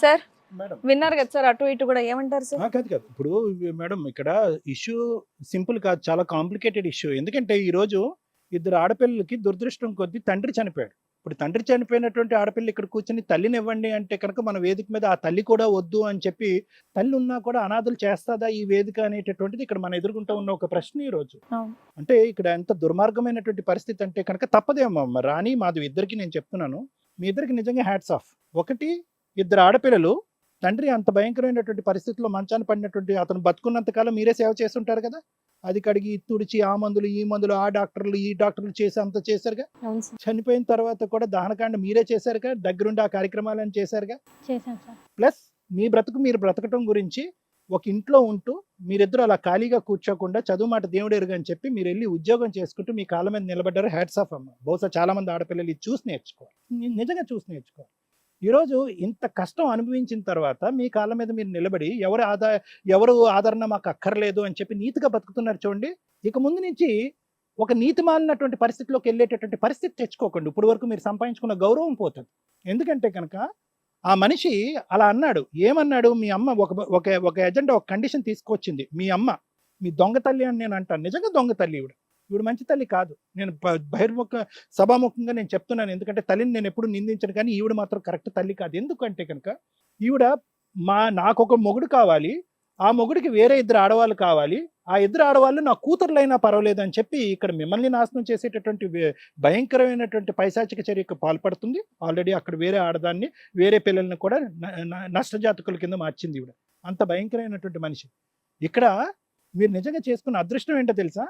Sir madam. విన్నారు కదా sir అటు ఇటు కూడా ఏమంటారు సార్? కాదు కాదు. ఇప్పుడు మేడం ఇక్కడ ఇష్యూ సింపుల్ కాదు చాలా కాంప్లికేటెడ్ ఇష్యూ. ఎందుకంటే ఈ రోజు ఇద్దరు ఆడపిల్లలకి దురదృష్టం కొద్దీ తండ్రి చనిపోయాడు. ఇప్పుడు తండ్రి చనిపోయినటువంటి ఆడపిల్ల ఇక్కడ కూర్చొని తల్లిని ఇవ్వండి అంటే కనుక మన వేదిక మీద ఆ తల్లి కూడా వద్దు అని చెప్పి తల్లి ఉన్నా కూడా అనాథలు చేస్తాదా ఈ వేదిక అనేటటువంటిది ఇక్కడ మన ఎదుర్కొంటూ ఉన్న ఒక ప్రశ్న ఈ రోజు. అంటే ఇక్కడ ఎంత దుర్మార్గమైనటువంటి పరిస్థితి అంటే కనుక తప్పదేమో. రాణి మాధవి ఇద్దరికి నేను చెప్తున్నాను. మీ ఇద్దరికి నిజంగా హ్యాట్స్ ఆఫ్. ఒకటి ఇద్దరు ఆడపిల్లలు తండ్రి అంత భయంకరమైనటువంటి పరిస్థితుల్లో మంచాన పడినటువంటి అతను బతుకున్నంత కాలం మీరే సేవ చేస్తుంటారు కదా? అది కడిగి తుడిచి ఆ మందులు ఈ మందులు ఆ డాక్టర్లు ఈ డాక్టర్లు చేసి అంత చేశారుగా? చనిపోయిన తర్వాత కూడా దహనకాండ మీరే చేశారుగా? దగ్గరుండి ఆ కార్యక్రమాలను చేశారుగా? ప్లస్ మీ బ్రతుకు మీరు బ్రతకటం గురించి ఒక ఇంట్లో ఉంటూ మీరిద్దరు అలా ఖాళీగా కూర్చోకుండా చదువు మాట దేవుడు ఎరుగు అని చెప్పి మీరు వెళ్ళి ఉద్యోగం చేసుకుంటూ మీ కాళ్ళ మీద నిలబడ్డారు. హ్యాట్స్ ఆఫ్ అమ్మ. బహుశా చాలా మంది ఆడపిల్లలు చూసి నేర్చుకోవాలి. నిజంగా చూసి నేర్చుకోవాలి. ఈరోజు ఇంత కష్టం అనుభవించిన తర్వాత మీ కాళ్ళ మీద మీరు నిలబడి ఎవరు ఆదా ఎవరు ఆదరణ మాకు అక్కర్లేదు అని చెప్పి నీతిగా బతుకుతున్నారు చూడండి. ఇక ముందు నుంచి ఒక నీతి మాలినటువంటి పరిస్థితిలోకి వెళ్ళేటటువంటి పరిస్థితి తెచ్చుకోకండి. ఇప్పుడు వరకు మీరు సంపాదించుకున్న గౌరవం పోతుంది. ఎందుకంటే కనుక ఆ మనిషి అలా అన్నాడు. ఏమన్నాడు? మీ అమ్మ ఒక ఒక ఒక ఎజెండా ఒక కండిషన్ తీసుకొచ్చింది. మీ అమ్మ మీ దొంగ తల్లి అని నేను అంటాను. నిజంగా దొంగ తల్లి ఈవిడ. ఈవిడ మంచి తల్లి కాదు. నేను బ- బహిర్ముఖ సభాముఖంగా నేను చెప్తున్నాను. ఎందుకంటే తల్లిని నేను ఎప్పుడు నిందించను. కానీ ఈవిడ మాత్రం కరెక్ట్ తల్లి కాదు. ఎందుకంటే కనుక ఈవిడ మా నాకు ఒక మొగుడు కావాలి. ఆ మొగుడికి వేరే ఇద్దరు ఆడవాళ్ళు కావాలి. ఆ ఇద్దరు ఆడవాళ్ళు నా కూతురులైనా పర్వాలేదు అని చెప్పి ఇక్కడ మిమ్మల్ని నాశనం చేసేటటువంటి భయంకరమైనటువంటి పైశాచిక చర్యకు పాల్పడుతుంది. ఆల్రెడీ అక్కడ వేరే ఆడదాన్ని వేరే పిల్లల్ని కూడా న- నష్టజాతకుల కింద మార్చింది ఈవిడ. అంత భయంకరమైనటువంటి మనిషి. ఇక్కడ మీరు నిజంగా చేసుకున్న అదృష్టం ఏంటో తెలుసా?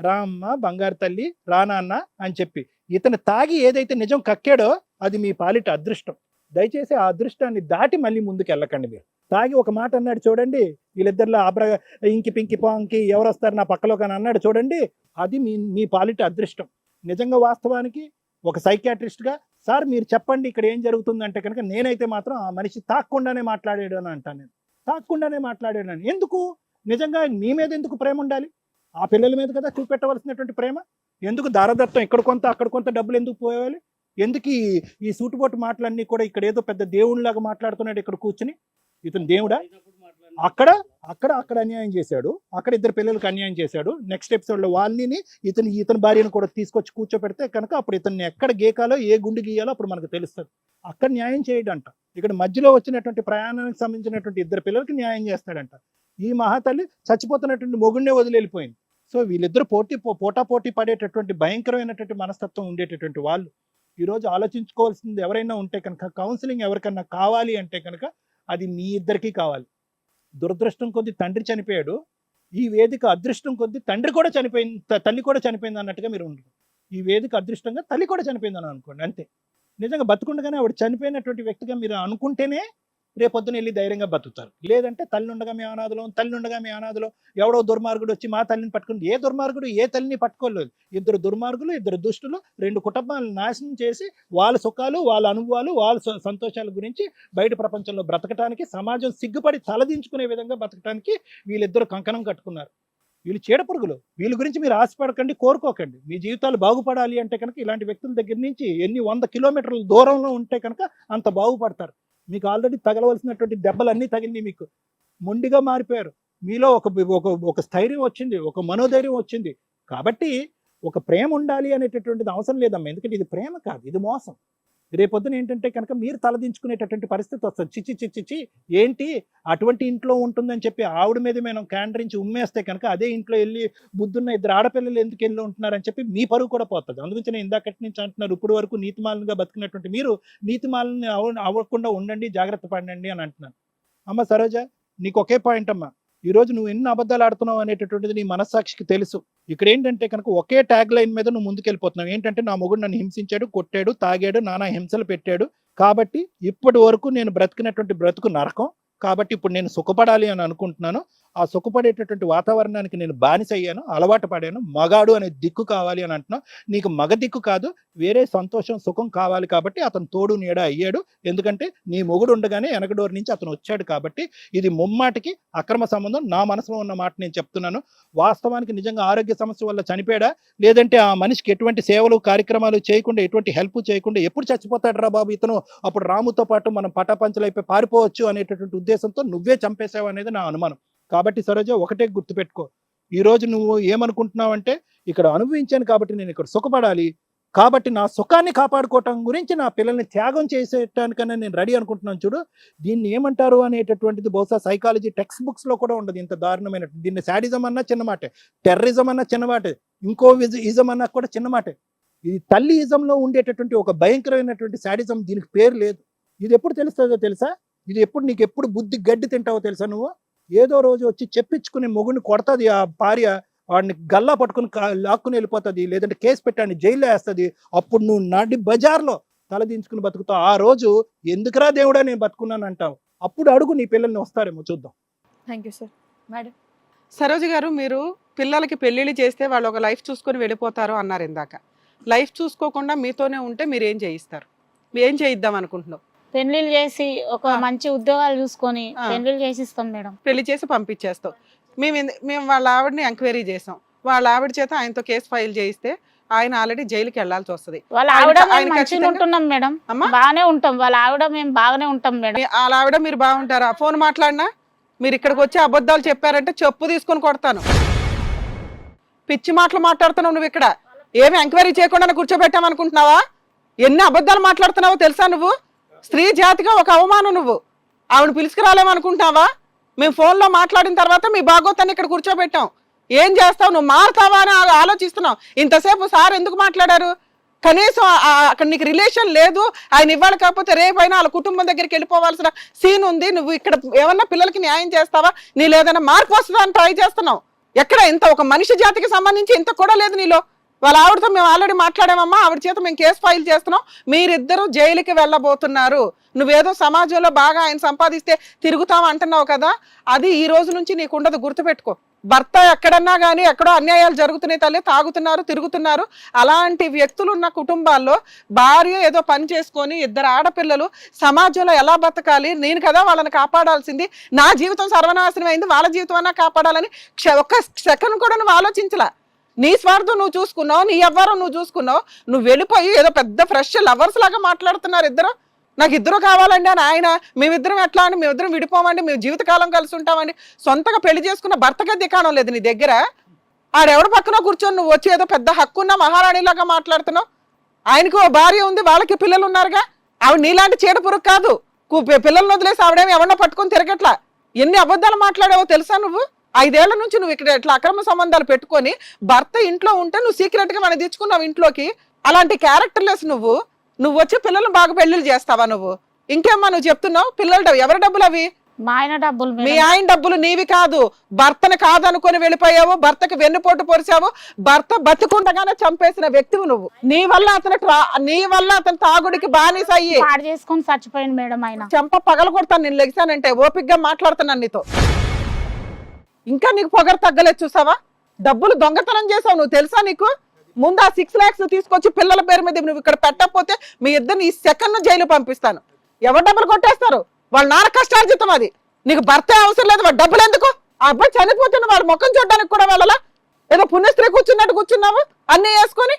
రామ్మ బంగారు తల్లి రానాన్న అని చెప్పి. ఇతను తాగి ఏదైతే నిజం కక్కాడో అది మీ పాలిట అదృష్టం. దయచేసి ఆ అదృష్టాన్ని దాటి మళ్ళీ ముందుకు వెళ్ళకండి మీరు. తాగి ఒక మాట అన్నాడు చూడండి వీళ్ళిద్దరిలో ఆబ్ర ఇంకి పింకి పాంకి ఎవరు వస్తారు నా పక్కలో కానీ అన్నాడు చూడండి అది మీ మీ పాలిట అదృష్టం. నిజంగా వాస్తవానికి ఒక సైకాట్రిస్ట్గా సార్ మీరు చెప్పండి ఇక్కడ ఏం జరుగుతుందంటే కనుక నేనైతే మాత్రం ఆ మనిషి తాక్కుండానే మాట్లాడాడు అని అంటాను నేను. తాక్కుండానే మాట్లాడాడు అని. ఎందుకు? నిజంగా మీ మీద ఎందుకు ప్రేమ ఉండాలి? ఆ పిల్లల మీద కదా చూపెట్టవలసినటువంటి ప్రేమ? ఎందుకు దారదత్తం ఇక్కడ కొంత అక్కడ కొంత డబ్బులు ఎందుకు పోయేవాలి ఎందుకు ఈ ఈ సూటుబోటు మాటలన్నీ కూడా ఇక్కడ ఏదో పెద్ద దేవుడిలాగా మాట్లాడుతున్నాడు ఇక్కడ కూర్చుని? ఇతను దేవుడా? అక్కడ అక్కడ అక్కడ అన్యాయం చేశాడు. అక్కడ ఇద్దరు పిల్లలకు అన్యాయం చేశాడు. నెక్స్ట్ ఎపిసోడ్లో వాళ్ళని ఇతను ఇతని భార్యను కూడా తీసుకొచ్చి కూర్చోపెడితే కనుక అప్పుడు ఇతన్ని ఎక్కడ గీకాలో ఏ గుండు గీయాలో అప్పుడు మనకు తెలుస్తుంది. అక్కడ న్యాయం చేయడంట. ఇక్కడ మధ్యలో వచ్చినటువంటి ప్రయాణానికి సంబంధించినటువంటి ఇద్దరు పిల్లలకి న్యాయం చేస్తాడంట. ఈ మహాతల్లి చచ్చిపోతున్నటువంటి మొగుడినే వదిలి వెళ్ళిపోయింది సో వీళ్ళిద్దరు పోటీ పో- పోటా పోటీ పడేటటువంటి భయంకరమైనటువంటి మనస్తత్వం ఉండేటటువంటి వాళ్ళు. ఈరోజు ఆలోచించుకోవాల్సింది ఎవరైనా ఉంటే కనుక కౌన్సిలింగ్ ఎవరికన్నా కావాలి అంటే కనుక అది మీ ఇద్దరికీ కావాలి. దురదృష్టం కొద్ది తండ్రి చనిపోయాడు. ఈ వేదిక అదృష్టం కొద్ది తండ్రి కూడా చనిపోయింది తల్లి కూడా చనిపోయింది అన్నట్టుగా మీరు ఉండరు. ఈ వేదిక అదృష్టంగా తల్లి కూడా చనిపోయిందని అనుకోండి అంతే. నిజంగా బతుకుండగానే ఆవిడ చనిపోయినటువంటి వ్యక్తిగా మీరు అనుకుంటేనే రేపొద్దున వెళ్ళి ధైర్యంగా బతుకుతారు. లేదంటే తల్లి ఉండగా మీ అనాథలో తల్లి ఉండగా మీ అనాథలో ఎవడో దుర్మార్గుడు వచ్చి మా తల్లిని పట్టుకుని ఏ దుర్మార్గుడు ఏ తల్లిని పట్టుకోలేదు. ఇద్దరు దుర్మార్గులు ఇద్దరు దుష్టులు రెండు కుటుంబాలను నాశనం చేసి వాళ్ళ సుఖాలు వాళ్ళ అనుభవాలు వాళ్ళ స- సంతోషాల గురించి బయట ప్రపంచంలో బ్రతకటానికి సమాజం సిగ్గుపడి తలదించుకునే విధంగా బ్రతకటానికి వీళ్ళిద్దరు కంకణం కట్టుకున్నారు. వీళ్ళు చీడపురుగులు వీళ్ళ గురించి మీరు ఆశపడకండి కోరుకోకండి. మీ జీవితాలు బాగుపడాలి అంటే కనుక ఇలాంటి వ్యక్తుల దగ్గర నుంచి ఎన్ని వంద కిలోమీటర్ల దూరంలో ఉంటే కనుక అంత బాగుపడతారు. మీకు ఆల్రెడీ తగలవలసినటువంటి దెబ్బలన్నీ తగిలినాయి మీకు. మొండిగా మారిపోయారు. మీలో ఒక ఒక ఒక స్థైర్యం వచ్చింది ఒక మనోధైర్యం వచ్చింది. కాబట్టి ఒక ప్రేమ ఉండాలి అనేటటువంటిది అవసరం లేదమ్మా. ఎందుకంటే ఇది ప్రేమ కాదు ఇది మోసం. రేపొద్దున ఏంటంటే కనుక మీరు తలదించుకునేటటువంటి పరిస్థితి వస్తుంది. చిచ్చి చిచి చిచి ఏంటి? అటువంటి ఇంట్లో ఉంటుందని చెప్పి ఆవిడ మీద మేము క్యాండరించి ఉమ్మేస్తే కనుక అదే ఇంట్లో వెళ్ళి బుద్ధున్న ఇద్దరు ఆడపిల్లలు ఎందుకు వెళ్ళి ఉంటున్నారని చెప్పి మీ పరువు కూడా పోతుంది. అందుకని నేను ఇందాకటి నుంచి అంటున్నారు ఇప్పుడు వరకు నీతిమాలనుగా బతికినటువంటి మీరు నీతిమాలని అవ అవ్వకుండా ఉండండి జాగ్రత్త పడండి అని అంటున్నాను. అమ్మ సరోజ నీకు ఒకే పాయింట్ అమ్మా. ఈ రోజు నువ్వు ఎన్ని అబద్ధాలు ఆడుతున్నావు అనేటటువంటిది నీ మనస్సాక్షికి తెలుసు. ఇక్కడ ఏంటంటే కనుక ఒకే ట్యాగ్ లైన్ మీద నువ్వు ముందుకెళ్ళిపోతున్నావు. ఏంటంటే నా మొగుడు నన్ను హింసించాడు కొట్టాడు తాగాడు నానా హింసలు పెట్టాడు. కాబట్టి ఇప్పటి వరకు నేను బ్రతికినటువంటి బ్రతుకు నరకం. కాబట్టి ఇప్పుడు నేను సుఖపడాలి అని అనుకుంటున్నాను. ఆ సుఖపడేటటువంటి వాతావరణానికి నేను బానిస అయ్యాను అలవాటు పడాను మగాడు అనే దిక్కు కావాలి అని అంటున్నావు నీకు మగ దిక్కు కాదు వేరే సంతోషం సుఖం కావాలి కాబట్టి అతను తోడు నీడ అయ్యాడు. ఎందుకంటే నీ మొగుడు ఉండగానే వెనకడోరు నుంచి అతను వచ్చాడు కాబట్టి ఇది ముమ్మాటికి అక్రమ సంబంధం. నా మనసులో ఉన్న మాట నేను చెప్తున్నాను. వాస్తవానికి నిజంగా ఆరోగ్య సమస్య వల్ల చనిపోయాడా? లేదంటే ఆ మనిషికి ఎటువంటి సేవలు కార్యక్రమాలు చేయకుండా ఎటువంటి హెల్ప్ చేయకుండా ఎప్పుడు చచ్చిపోతాడు రా బాబు ఇతను? అప్పుడు రాముతో పాటు మనం పటాపంచలైపోయి పారిపోవచ్చు అనేటటువంటి ఉద్దేశంతో నువ్వే చంపేశావు అనేది నా అనుమానం. కాబట్టి సరోజ ఒకటే గుర్తుపెట్టుకో. ఈరోజు నువ్వు నువ్వు ఏమనుకుంటున్నావంటే ఇక్కడ అనుభవించాను కాబట్టి నేను ఇక్కడ సుఖపడాలి. కాబట్టి నా సుఖాన్ని కాపాడుకోవటం గురించి నా పిల్లల్ని త్యాగం చేసేటానికన్నా నేను రెడీ అనుకుంటున్నాను చూడు. దీన్ని ఏమంటారు అనేటటువంటిది బహుశా సైకాలజీ టెక్స్ట్ బుక్స్లో కూడా ఉండదు. ఇంత దారుణమైన దీన్ని శాడిజం అన్నా చిన్నమాటే టెర్రరిజం అన్నా చిన్నమాటే ఇంకో విజ- ఇజం అన్నా కూడా చిన్నమాటే ఇది తల్లి ఇజంలో ఉండేటటువంటి ఒక భయంకరమైనటువంటి శాడిజం దీనికి పేరు లేదు. ఇది ఎప్పుడు తెలుస్తుందో తెలుసా? ఇది ఎప్పుడు నీకు ఎప్పుడు బుద్ధి గడ్డి తింటావో తెలుసా నువ్వు? ఏదో రోజు వచ్చి చెప్పించుకుని మొగుడిని కొడతాది ఆ భార్య వాడిని గల్లా పట్టుకుని లాక్కుని వెళ్ళిపోతుంది లేదంటే కేసు పెట్టాన్ని జైల్లో వేస్తుంది. అప్పుడు నువ్వు నడి బజార్లో తలదించుకుని బతుకుతావు. ఆ రోజు ఎందుకురా దేవుడా నేను బతుకున్నాను అంటావు? అప్పుడు అడుగు నీ పిల్లల్ని వస్తారేమో చూద్దాం. Thank you sir madam Saroja garu మీరు పిల్లలకి పెళ్ళిళ్ళు చేస్తే వాళ్ళు ఒక లైఫ్ చూసుకొని వెళ్ళిపోతారు అన్నారు ఇందాక. లైఫ్ చూసుకోకుండా మీతోనే ఉంటే మీరు ఏం చేయిస్తారు? మీరు ఏం చేయిద్దాం అనుకుంటున్నావు? పెళ్ళిళ్ళు చేసి ఒక. మంచి ఉద్యోగాలు చూసుకొని. పెళ్ళిళ్ళు చేసి ఇస్తాం మేడం. పెళ్ళి చేసి పంపించేస్తావు మేము మేము వాళ్ళ ఆవిడని ఎంక్వైరీ చేసాం. వాళ్ళ ఆవిడ చేత ఆయనతో కేసు ఫైల్ చేయిస్తే ఆయన ఆల్రెడీ జైలుకి వెళ్ళాల్సి వస్తుంది. వాళ్ళ ఆవిడ మంచిగా ఉంటున్నాం మేడం. అమ్మా? బాగానే ఉంటాం. వాళ్ళ ఆవిడ మేము బాగానే ఉంటాం మేడం. వాళ్ళ ఆవిడ మీరు బాగుంటారా? ఫోన్ మాట్లాడినా? మీరు ఇక్కడికి వచ్చి అబద్ధాలు చెప్పారంటే చెప్పు తీసుకొని కొడతాను. పిచ్చి మాటలు మాట్లాడుతున్నావు నువ్వు ఇక్కడ. ఏమి ఎంక్వైరీ చేయకుండా కూర్చోబెట్టామనుకుంటున్నావా? ఎన్ని అబద్ధాలు మాట్లాడుతున్నావో తెలుసా నువ్వు? స్త్రీ జాతిగా ఒక అవమానం నువ్వు. ఆవిడ పిలుచుకురాలేమనుకుంటావా మేము ఫోన్లో మాట్లాడిన తర్వాత మీ భాగోతాన్ని ఇక్కడ కూర్చోబెట్టాం. ఏం చేస్తావు? నువ్వు మారుతావా అని ఆలోచిస్తున్నావు ఇంతసేపు సార్ ఎందుకు మాట్లాడారు? కనీసం అక్కడ నీకు రిలేషన్ లేదు. ఆయన ఇవ్వాలి కాకపోతే రేపైనా వాళ్ళ కుటుంబం దగ్గరికి వెళ్ళిపోవాల్సిన సీన్ ఉంది. నువ్వు ఇక్కడ ఏమన్నా పిల్లలకి న్యాయం చేస్తావా? నీలో ఏదైనా మార్పు వస్తుందా అని ట్రై చేస్తున్నావు. ఎక్కడ ఇంత ఒక మనిషి జాతికి సంబంధించి ఇంత కూడా లేదు నీలో. వాళ్ళ ఆవిడతో మేము ఆల్రెడీ మాట్లాడామమ్మా. ఆవిడ చేత మేము కేసు ఫైల్ చేస్తున్నాం. మీరిద్దరూ జైలుకి వెళ్ళబోతున్నారు. నువ్వేదో సమాజంలో బాగా ఆయన సంపాదిస్తే తిరుగుతాం అంటున్నావు కదా? అది ఈ రోజు నుంచి నీకు ఉండదు. గుర్తుపెట్టుకో. భర్త ఎక్కడన్నా కానీ ఎక్కడో అన్యాయాలు జరుగుతున్నాయి తల్లి. తాగుతున్నారు తిరుగుతున్నారు. అలాంటి వ్యక్తులు ఉన్న కుటుంబాల్లో భార్య ఏదో పని చేసుకొని ఇద్దరు ఆడపిల్లలు సమాజంలో ఎలా బతకాలి? నేను కదా వాళ్ళని కాపాడాల్సింది. నా జీవితం సర్వనాశనం అయింది వాళ్ళ జీవితం అన్నా కాపాడాలని ఒక్క సెకండ్ కూడా నువ్వు ఆలోచించలా. నీ స్వార్థం నువ్వు చూసుకున్నావు నీ ఎవ్వరం నువ్వు చూసుకున్నావు నువ్వు వెళ్ళిపోయి ఏదో పెద్ద ఫ్రెష్ లవర్స్ లాగా మాట్లాడుతున్నారు ఇద్దరు. నాకు ఇద్దరు కావాలండి అని ఆయన మేమిద్దరం ఎట్లా అని మేమిద్దరం విడిపోమండి మేము జీవితకాలం కలిసి ఉంటామండి. సొంతగా పెళ్ళి చేసుకున్న భర్తకే దికాణం లేదు నీ దగ్గర. ఆడెవడ పక్కన కూర్చొని నువ్వు వచ్చి ఏదో పెద్ద హక్కున్న మహారాణిలాగా మాట్లాడుతున్నావు? ఆయనకు ఓ భార్య ఉంది వాళ్ళకి పిల్లలు ఉన్నారుగా. ఆవిడ నీలాంటి చీడ పురుగు కాదు. పిల్లలను పిల్లల్ని వదిలేసి ఆవిడేమి ఎవరన్నా పట్టుకొని తిరగట్లా? ఎన్ని అబద్ధాలు మాట్లాడావో తెలుసా నువ్వు? ఐదేళ్ళ నుంచి నువ్వు ఇక్కడ ఇట్లా అక్రమ సంబంధాలు పెట్టుకొని భర్త ఇంట్లో ఉంటే నువ్వు సీక్రెట్గా మనం తెచ్చుకున్నావు ఇంట్లోకి. అలాంటి క్యారెక్టర్లెస్ నువ్వు. నువ్వు వచ్చి పిల్లల్ని బాగా పెళ్ళిళ్ళు చేస్తావా నువ్వు? ఇంకేమ్మా నువ్వు చెప్తున్నావు? పిల్లల డబ్బు ఎవరి డబ్బులు అవి? మా ఆయన డబ్బులు మీ. ఆయన డబ్బులు నీవి కాదు. భర్తను కాదనుకొని వెళ్ళిపోయావు భర్తకి వెన్నుపోటు పొరిచావు భర్త బతుకుండగానే చంపేసిన వ్యక్తివి నువ్వు. నీ వల్ల అతను నీ వల్ల అతను తాగుడికి బానిస అయ్యి చేసుకొని చచ్చిపోయింది మేడం ఆయన. చెంప పగల కొడతాను నేను లెగిసానంటే ఓపిగ్గా మాట్లాడుతున్నాను నీతో. ఇంకా నీకు పొగరు తగ్గలేదు చూసావా? డబ్బులు దొంగతనం చేసావు నువ్వు తెలుసా నీకు? ముందు ఆ సిక్స్ లాక్స్ తీసుకొచ్చి పిల్లల పేరు మీద నువ్వు ఇక్కడ పెట్టకపోతే మీ ఇద్దరిని ఈ సెకండ్ జైలు పంపిస్తాను. ఎవరు డబ్బులు కొట్టేస్తారు? వాళ్ళ నాన్న కష్టార్జితం అది. నీకు భర్త అవసరం లేదు వాడు డబ్బులు ఎందుకు? ఆ అబ్బాయి చనిపోతున్న వాడు ముఖం చూడడానికి కూడా వెళ్ళలా? ఏదో పుణ్యస్త్రీ కూర్చున్నట్టు కూర్చున్నావు? అన్నీ వేసుకొని?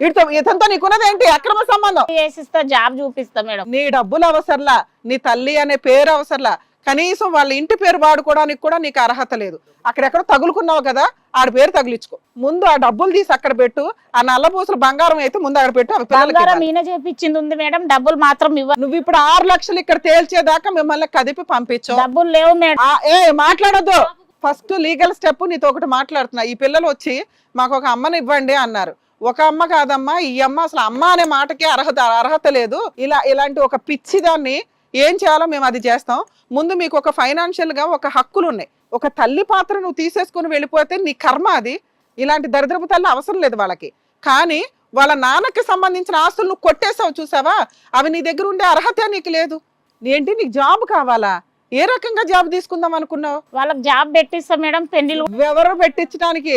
వీటితో ఇతనితో నీకున్నది ఏంటి? అక్రమ సంబంధం. చేసిస్తా జాబ్ చూపిస్తా మేడం. నీ డబ్బులు అవసరంలా నీ తల్లి అనే పేరు అవసరంలా కనీసం వాళ్ళ ఇంటి పేరు వాడుకోవడానికి కూడా నీకు అర్హత లేదు. అక్కడెక్కడ తగులుకున్నావు కదా ఆడి పేరు తగిలించుకో. ముందు ఆ డబ్బులు తీసి అక్కడ పెట్టు ఆ నల్లబూసలు బంగారం అయితే ముందు అక్కడ పెట్టు బంగారం. ఈయన చేపించింది ఉంది మేడం డబ్బులు మాత్రం ఇవ్వ నువ్వు ఇప్పుడు ఆరు లక్షలు ఇక్కడ తేల్చేదాకా మిమ్మల్ని కదిపి పంపించు. డబ్బులు లేవు మేడం. ఏ మాట్లాడొద్దు. ఫస్ట్ లీగల్ స్టెప్ నీతో ఒకటి మాట్లాడుతున్నా. ఈ పిల్లలు వచ్చి మాకు ఒక అమ్మని ఇవ్వండి అన్నారు. ఒక అమ్మ కాదమ్మా ఈ అమ్మ అసలు అమ్మ అనే మాటకి అర్హత అర్హత లేదు. ఇలా ఇలాంటి ఒక పిచ్చి దాన్ని ఏం చేయాలో మేము అది చేస్తాం. ముందు మీకు ఒక ఫైనాన్షియల్గా ఒక హక్కులు ఉన్నాయి ఒక తల్లి పాత్ర నువ్వు తీసేసుకుని వెళ్ళిపోతే నీ కర్మ అది. ఇలాంటి దరిద్రపు తల్లి అవసరం లేదు వాళ్ళకి. కానీ వాళ్ళ నాన్నకి సంబంధించిన ఆస్తులు నువ్వు కొట్టేసావు చూసావా? అవి నీ దగ్గర ఉండే అర్హత నీకు లేదు. ఏంటి నీకు జాబ్ కావాలా? ఏ రకంగా జాబ్ తీసుకుందాం అనుకున్నావు? వాళ్ళకి జాబ్ పెట్టిస్తా మేడం పెళ్ళిలు ఎవరు పెట్టించడానికి.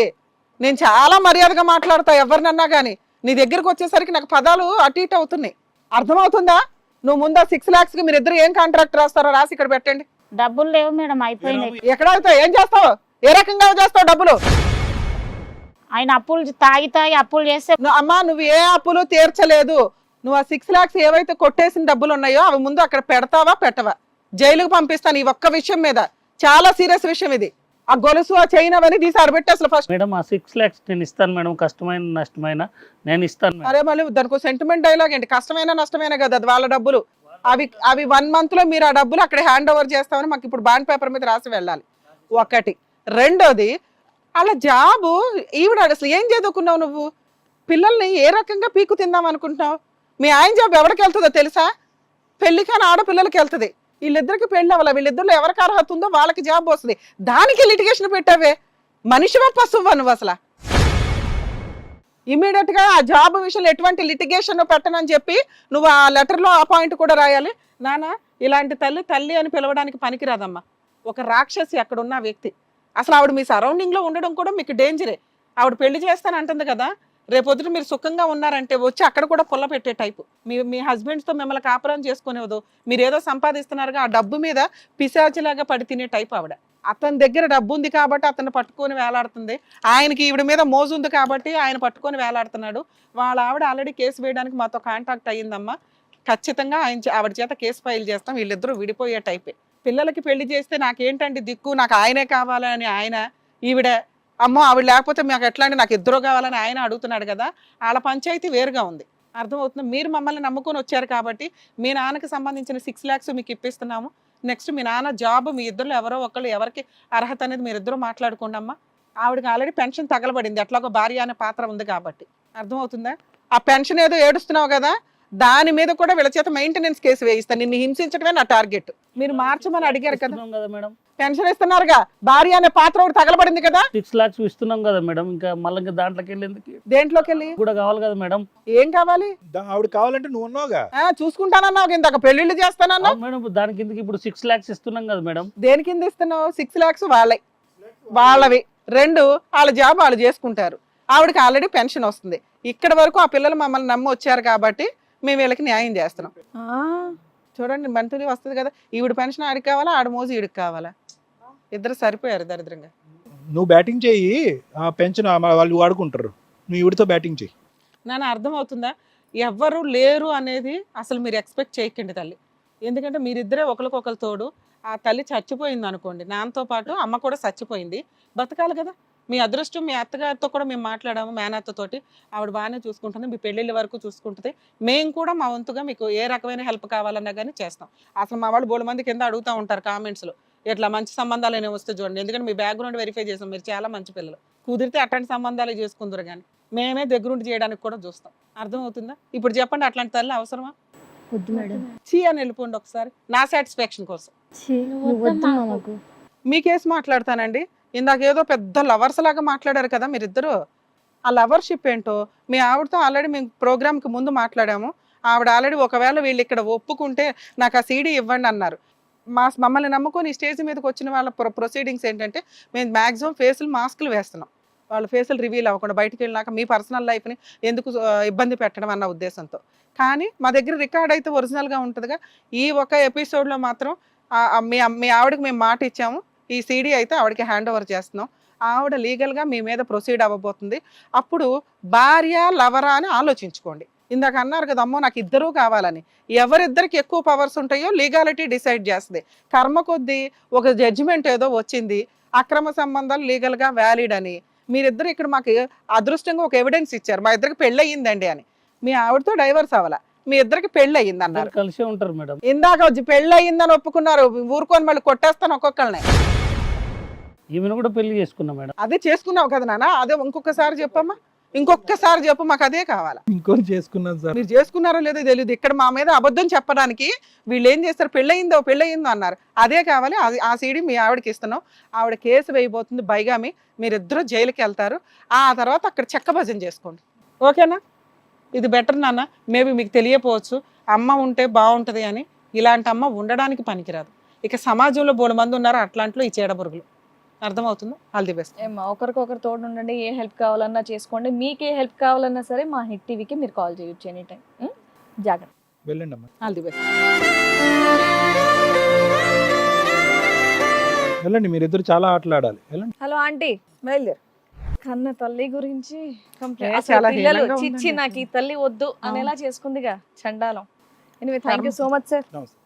నేను చాలా మర్యాదగా మాట్లాడతా ఎవరినన్నా కానీ నీ దగ్గరకు వచ్చేసరికి నాకు పదాలు అటు ఇటు అవుతున్నాయి. అర్థమవుతుందా? నువ్వు ముందా సిక్స్ లాక్స్కి మీరు ఇద్దరు ఏం కాంట్రాక్ట్ రాస్తారో రాసి ఇక్కడ పెట్టండి. డబ్బులు లేవు మేడం అయిపోయినాయి. ఎక్కడ అవుతావు ఏం చేస్తావు? ఏ రకంగా చేస్తావు డబ్బులు? ఆయన అప్పులు తాగి తాగి అప్పులు చేస్తే అమ్మా నువ్వు ఏ అప్పులు తీర్చలేదు. నువ్వు ఆ సిక్స్ లాక్స్ ఏవైతే కొట్టేసిన డబ్బులు ఉన్నాయో అవి ముందు అక్కడ పెడతావా పెట్టవా? జైలుకు పంపిస్తాను ఈ ఒక్క విషయం మీద. చాలా సీరియస్ విషయం ఇది. ఆ గొలుసు ఆ చైన్ అవన్నీ తీసి ఆడబెట్టి అసలు ఫస్ట్ మేడం ఆ సిక్స్ ల్యాక్స్ నేను ఇస్తాను మేడం. కష్టమైన నష్టమైన నేను ఇస్తాను అరే మళ్ళీ దానికి సెంటిమెంట్ డైలాగ్ ఏంటి? కష్టమైన నష్టమైన కదా అది వాళ్ళ డబ్బులు. అవి అవి వన్ మంత్లో మీరు ఆ డబ్బులు అక్కడ హ్యాండ్ ఓవర్ చేస్తామని మాకు ఇప్పుడు బాండ్ పేపర్ మీద రాసి వెళ్ళాలి. ఒకటి. రెండోది అలా జాబు ఈవిడ అసలు ఏం చదువుకున్నావు నువ్వు? పిల్లల్ని ఏ రకంగా పీకు తిందాం అనుకుంటున్నావు? మీ ఆయన జాబ్ ఎవరికి వెళ్తుందో తెలుసా? పెళ్ళి కాని ఆడపిల్లలకి వెళ్తుంది. వీళ్ళిద్దరికి పెళ్ళి అవ్వాలి? వీళ్ళిద్దరిలో ఎవరికి అర్హత ఉందో వాళ్ళకి జాబ్ వస్తుంది. దానికి లిటిగేషన్ పెట్టావే? మనిషివా పశువా నువ్వు అసలు? ఇమీడియట్గా ఆ జాబ్ విషయంలో ఎటువంటి లిటిగేషన్ పెట్టనని చెప్పి నువ్వు ఆ లెటర్లో ఆ పాయింట్ కూడా రాయాలి. నానా ఇలాంటి తల్లి తల్లి అని పిలవడానికి పనికిరాదమ్మా. ఒక రాక్షసి అక్కడ ఉన్న వ్యక్తి. అసలు ఆవిడ మీ సరౌండింగ్లో ఉండడం కూడా మీకు డేంజరే ఆవిడ పెళ్ళి చేస్తాను అంటుంది కదా రేపొద్దున మీరు సుఖంగా ఉన్నారంటే వచ్చి అక్కడ కూడా పుల్ల పెట్టే టైపు మీ మీ హస్బెండ్స్తో మిమ్మల్ని కాపురం చేసుకునేవద్దు మీరు ఏదో సంపాదిస్తున్నారుగా ఆ డబ్బు మీద పిశాచిలాగా పడి తినే టైప్ ఆవిడ. అతని దగ్గర డబ్బు ఉంది కాబట్టి అతను పట్టుకొని వేలాడుతుంది. ఆయనకి ఈవిడ మీద మోజు ఉంది కాబట్టి ఆయన పట్టుకొని వేలాడుతున్నాడు. వాళ్ళ ఆవిడ ఆల్రెడీ కేసు వేయడానికి మాతో కాంటాక్ట్ అయ్యిందమ్మా. ఖచ్చితంగా ఆయన చే- ఆవిడ చేత కేసు ఫైల్ చేస్తాం. వీళ్ళిద్దరూ విడిపోయే టైపే పిల్లలకి పెళ్ళి చేస్తే నాకేంటండి దిక్కు? నాకు ఆయనే కావాలని ఆయన ఈవిడ అమ్మో ఆవిడ లేకపోతే మాకు ఎట్లా అంటే నాకు ఇద్దరు కావాలని ఆయన అడుగుతున్నాడు కదా వాళ్ళ పంచాయతీ వేరుగా ఉంది. అర్థమవుతుంది? మీరు మమ్మల్ని నమ్ముకొని వచ్చారు కాబట్టి మీ నాన్నకి సంబంధించిన సిక్స్ ల్యాక్స్ మీకు ఇప్పిస్తున్నాము. నెక్స్ట్ మీ నాన్న జాబ్ మీ ఇద్దరు ఎవరో ఒకళ్ళు ఎవరికి అర్హత అనేది మీరు మాట్లాడుకోండి అమ్మా. ఆవిడకి ఆల్రెడీ పెన్షన్ తగలబడింది. ఎట్లాగో భార్య అనే పాత్ర ఉంది కాబట్టి. అర్థమవుతుందా? ఆ పెన్షన్ ఏదో ఏడుస్తున్నావు కదా దాని మీద కూడా వీళ్ళ చేత మెయింటెనెన్స్ కేసు వేయిస్తాను నిన్ను హింసించడమే నా టార్గెట్ మీరు మార్చమని అడిగారు కదా. కదా మేడం. పెన్షన్ ఇస్తున్నారుగా భార్య అనే పాత్ర ఒకటి తగలబడింది కదా. సిక్స్ లాక్స్ ఇస్తున్నాం కదా మేడం. ఇంకా మళ్ళీ ఇంకా దాంట్లోకి వెళ్ళేందుకు? దేంట్లోకి వెళ్ళి కూడా కావాలి కదా మేడం. ఏం కావాలి? ఆవిడ కావాలంటే నువ్వు ఉన్నావుగా. ఆ చూసుకుంటానన్నావు. ఇందాక పెళ్ళిళ్ళు చేస్తానన్నా అవును మేడం దాని కిందకి ఇప్పుడు సిక్స్ లాక్స్ ఇస్తున్నాం కదా మేడం? దేని కింద ఇస్తున్నావు? సిక్స్ లాక్స్ వాళ్ళే. వాళ్ళవి. రెండు వాళ్ళ జాబ్ వాళ్ళు చేసుకుంటారు. ఆవిడకి ఆల్రెడీ పెన్షన్ వస్తుంది. ఇక్కడ వరకు ఆ పిల్లలు మమ్మల్ని నమ్మి వచ్చారు కాబట్టి మేము వీళ్ళకి న్యాయం చేస్తున్నాం. ఆ, చూడండి మంత్లీ వస్తుంది కదా. ఈవిడ పెన్షన్ ఆడికి కావాలా? ఆడ మోజు ఈడికి కావాలా? ఇద్దరు సరిపోయారు దరిద్రంగా. నువ్వు బ్యాటింగ్ చేయి ఆ పెన్షన్ వాళ్ళు వాడుకుంటారు నువ్వు ఈవిడతో బ్యాటింగ్ చేయి. నాన్న అర్థమవుతుందా? ఎవ్వరు లేరు అనేది అసలు మీరు ఎక్స్పెక్ట్ చేయకండి తల్లి. ఎందుకంటే మీరిద్దరే ఒకరికొకరు తోడు. ఆ తల్లి చచ్చిపోయింది అనుకోండి. నాన్నతో పాటు అమ్మ కూడా చచ్చిపోయింది. బతకాలి కదా. మీ అదృష్టం మీ అత్తగారితో కూడా మేము మాట్లాడాము మేనత్తతోటి ఆవిడ బాగానే చూసుకుంటుంది. మీ పెళ్ళిళ్ళ వరకు చూసుకుంటుంది. మేము కూడా మా వంతుగా మీకు ఏ రకమైన హెల్ప్ కావాలన్నా కానీ చేస్తాం. అసలు మా వాళ్ళు బోడు మంది కింద అడుగుతూ ఉంటారు కామెంట్స్లో ఇట్లా మంచి సంబంధాలు అనేవి వస్తే చూడండి. ఎందుకంటే మీ బ్యాక్గ్రౌండ్ వెరిఫై చేసాం. మీరు చాలా మంచి పిల్లలు. కుదిరితే అట్లాంటి సంబంధాలు చేసుకుందరు కానీ మేమే దగ్గరుండి చేయడానికి కూడా చూస్తాం. అర్థమవుతుందా? ఇప్పుడు చెప్పండి అట్లాంటి తల్లి అవసరమా? వద్దు మేడం. చీ అని వెళ్ళిపోండి ఒకసారి. నా సాటిస్ఫాక్షన్ కోసం. ఛీ, నువ్వు వద్దు మాకు. మీ కేసు మాట్లాడతానండి. ఇందాక ఏదో పెద్ద లవర్స్ లాగా మాట్లాడారు కదా మీరిద్దరు. ఆ లవర్షిప్ ఏంటో మీ ఆవిడతో ఆల్రెడీ మేము ప్రోగ్రామ్కి ముందు మాట్లాడాము. ఆవిడ ఆల్రెడీ ఒకవేళ వీళ్ళు ఇక్కడ ఒప్పుకుంటే నాకు ఆ సీడీ ఇవ్వండి అన్నారు. మా మమ్మల్ని నమ్ముకొని స్టేజ్ మీదకి వచ్చిన వాళ్ళ ప్రొసీడింగ్స్ ఏంటంటే మేము మ్యాక్సిమం ఫేసులు మాస్కులు వేస్తున్నాం. వాళ్ళ ఫేసులు రివీల్ అవ్వకుండా బయటికి వెళ్ళినాక మీ పర్సనల్ లైఫ్ని ఎందుకు ఇబ్బంది పెట్టడం అన్న ఉద్దేశంతో. కానీ మా దగ్గర రికార్డ్ అయితే ఒరిజినల్గా ఉంటుందిగా. ఈ ఒక ఎపిసోడ్లో మాత్రం మీ మీ ఆవిడకి మేము మాట ఇచ్చాము. ఈ సీడీ అయితే ఆవిడకి హ్యాండ్ ఓవర్ చేస్తున్నాం. ఆవిడ లీగల్గా మీ మీద ప్రొసీడ్ అవ్వబోతుంది. అప్పుడు భార్య లవరా అని ఆలోచించుకోండి. ఇందాక అన్నారు కదా అమ్మో నాకు ఇద్దరూ కావాలని. ఎవరిద్దరికి ఎక్కువ పవర్స్ ఉంటాయో లీగాలిటీ డిసైడ్ చేస్తుంది. కర్మ కొద్దీ ఒక జడ్జిమెంట్ ఏదో వచ్చింది అక్రమ సంబంధాలు లీగల్గా వ్యాలిడ్ అని. మీరిద్దరు ఇక్కడ మాకు అదృష్టంగా ఒక ఎవిడెన్స్ ఇచ్చారు. మా ఇద్దరికి పెళ్ళి అయ్యిందండి అని. మీ ఆవిడతో డైవర్స్ అవ్వాల? మీ ఇద్దరికి పెళ్ళి అయ్యింది అన్నారు కలిసే ఉంటారు మేడం. ఇందాక వచ్చి పెళ్ళి అయ్యిందని ఒప్పుకున్నారు. ఊరుకొని మళ్ళీ కొట్టేస్తాను ఒక్కొక్కళ్ళని. ఈమెను కూడా పెళ్ళి చేసుకున్నా మేడం. అదే చేసుకున్నావు కదా నాన్న అదే ఇంకొకసారి చెప్పమ్మా. ఇంకొకసారి చెప్పు మాకు అదే కావాలా? ఇంకోటి చేసుకున్నాను సార్. మీరు చేసుకున్నారో లేదో తెలియదు ఇక్కడ మా మీద అబద్ధం చెప్పడానికి వీళ్ళు ఏం చేస్తారు? పెళ్ళయిందో పెళ్ళయిందో అన్నారు. అదే కావాలి. అది ఆ సీడీ మీ ఆవిడకి ఇస్తున్నాం. ఆవిడ కేసు వేయబోతుంది బైగామి. మీరిద్దరూ జైలుకి వెళ్తారు. ఆ తర్వాత అక్కడ చెక్క భజన చేసుకోండి. ఓకేనా? ఇది బెటర్ నాన్న. మేబీ మీకు తెలియపోవచ్చు. అమ్మ ఉంటే బాగుంటుంది అని. ఇలాంటి అమ్మ ఉండడానికి పనికిరాదు. ఇక సమాజంలో బోడు మంది ఉన్నారు. అట్లాంట్లో ఈ చీడపురుగులు అర్థమవుతుందా? ఆల్ ది బెస్ట్ ఏమ్మా ఒకరికొకరు తోడు ఉండండి ఏ హెల్ప్ కావాలన్నా చేసుకోండి. మీకు ఏ హెల్ప్ కావాలన్నా సరే మా హిట్ టీవీకి మీరు కాల్ చేయొచ్చు ఎనీ టైం జాగ్రత్త. వెళ్ళండి అమ్మా. ఆల్ ది బెస్ట్ వెళ్ళండి మీరిద్దరు చాలా ఆటలు ఆడాలి వెళ్ళండి. Hello aunty. బయలుదేరు. కన్న తల్లి గురించి అసలు చాలా పిల్లలు చిచ్చి. నాకు ఈ తల్లి వద్దు అనేలా చేసుకుందిగా చండాలం. Anyway thank you so much sir namaste.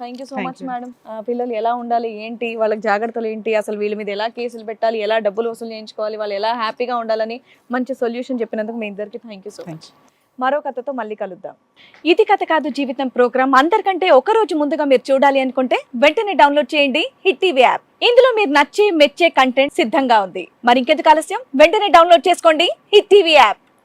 Thank you so much. Madam పిల్లలు ఎలా ఉండాలి ఏంటి? వాళ్ళకి జాగ్రత్తలు ఏంటి? అసలు వీళ్ళ మీద ఎలా కేసులు పెట్టాలి? ఎలా డబ్బులు వసూలు చేయించుకోవాలి? వాళ్ళు ఎలా హ్యాపీగా ఉండాలని మంచి సొల్యూషన్ చెప్పినందుకు మీ ఇద్దరికి థ్యాంక్ యూ సో మచ్ మరో కథతో మళ్ళీ కలుద్దాం. ఇది కథ కాదు జీవితం ప్రోగ్రామ్. అందరికంటే ఒక రోజు ముందుగా మీరు చూడాలి అనుకుంటే వెంటనే డౌన్లోడ్ చేయండి హిట్ టీవీ యాప్. ఇందులో మీరు నచ్చే మెచ్చే కంటెంట్ సిద్ధంగా ఉంది. మరి ఇంకెందుకు ఆలస్యం? వెంటనే డౌన్లోడ్ చేసుకోండి హిట్ టీవీ యాప్.